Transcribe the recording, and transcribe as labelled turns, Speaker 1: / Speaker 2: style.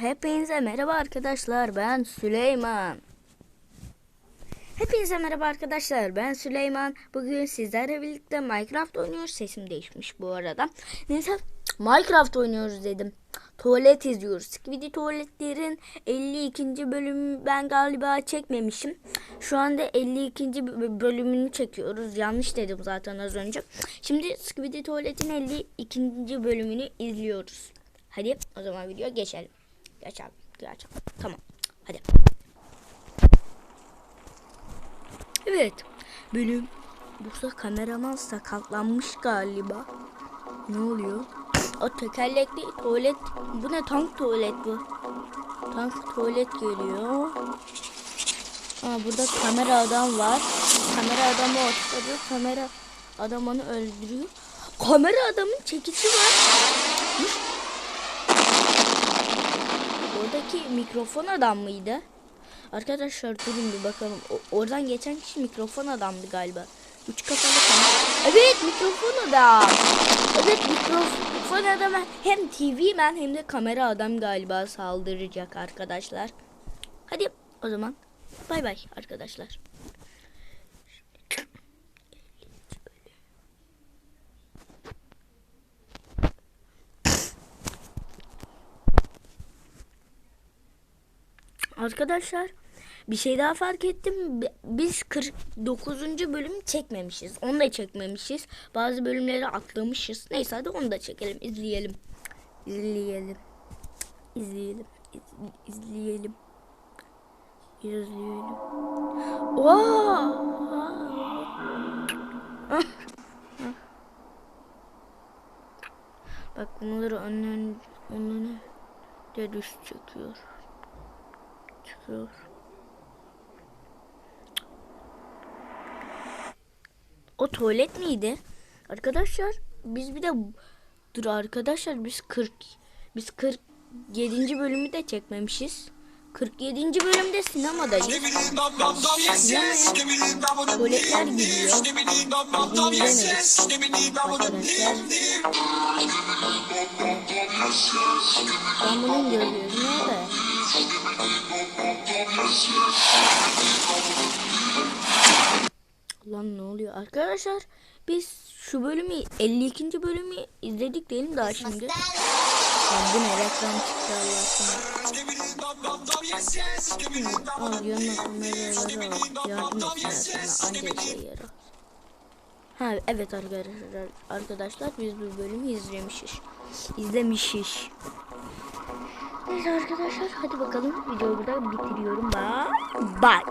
Speaker 1: Hepinize merhaba arkadaşlar. Ben Süleyman. Hepinize merhaba arkadaşlar. Ben Süleyman. Bugün sizlerle birlikte Minecraft oynuyoruz. Sesim değişmiş bu arada. Neyse Minecraft oynuyoruz dedim. Tuvalet izliyoruz. Skibidi Tuvaletlerin 52. bölümü ben galiba çekmemişim. Şu anda 52. b- bölümünü çekiyoruz. Yanlış dedim zaten az önce. Şimdi Skibidi Tuvalet'in 52. bölümünü izliyoruz. Hadi o zaman video geçelim. Geçelim. Geçelim. Tamam. Hadi. Evet. Bölüm. Burada kameraman sakatlanmış galiba. Ne oluyor? O tekerlekli tuvalet. Bu ne tank tuvalet bu? Tank tuvalet geliyor. Aa, burada kamera adam var. Kamera adamı ortada. Kamera adam onu öldürüyor. Kamera adamın çekici var. Oradaki mikrofon adam mıydı? Arkadaşlar durun bir bakalım. O- oradan geçen kişi mikrofon adamdı galiba. Üç kafalı kamera. Evet mikrofon adam. Evet mikrofon adama hem TV man hem de kamera adam galiba saldıracak arkadaşlar. Hadi o zaman bay bay arkadaşlar. Arkadaşlar bir şey daha fark ettim. Bi- Biz 49. bölümü çekmemişiz. Onu da çekmemişiz. Bazı bölümleri atlamışız. Neyse hadi onu da çekelim. izleyelim. İzleyelim. İzleyelim. İz- izleyelim. İzleyelim. Oo! Bak bunları önüne önüne de düş çekiyor çıkıyor. O tuvalet miydi? Arkadaşlar biz bir de dur arkadaşlar biz 40 biz 47. bölümü de çekmemişiz. 47. bölümde sinemadayız. Tuvaletler gidiyor. Ben bunun görüyorum. Nerede? Lan ne oluyor arkadaşlar? Biz şu bölümü 52. bölümü izledik değil mi daha şimdi? Lan bu ne reklam çıktı Allah aşkına. Al yanına kameraları al. Yardım etsinler sana anca işe yarar. Ha evet arkadaşlar arkadaşlar biz bu bölümü izlemişiz. İzlemişiz. Neyse arkadaşlar hadi bakalım videoyu burada bitiriyorum. Bye. Bye.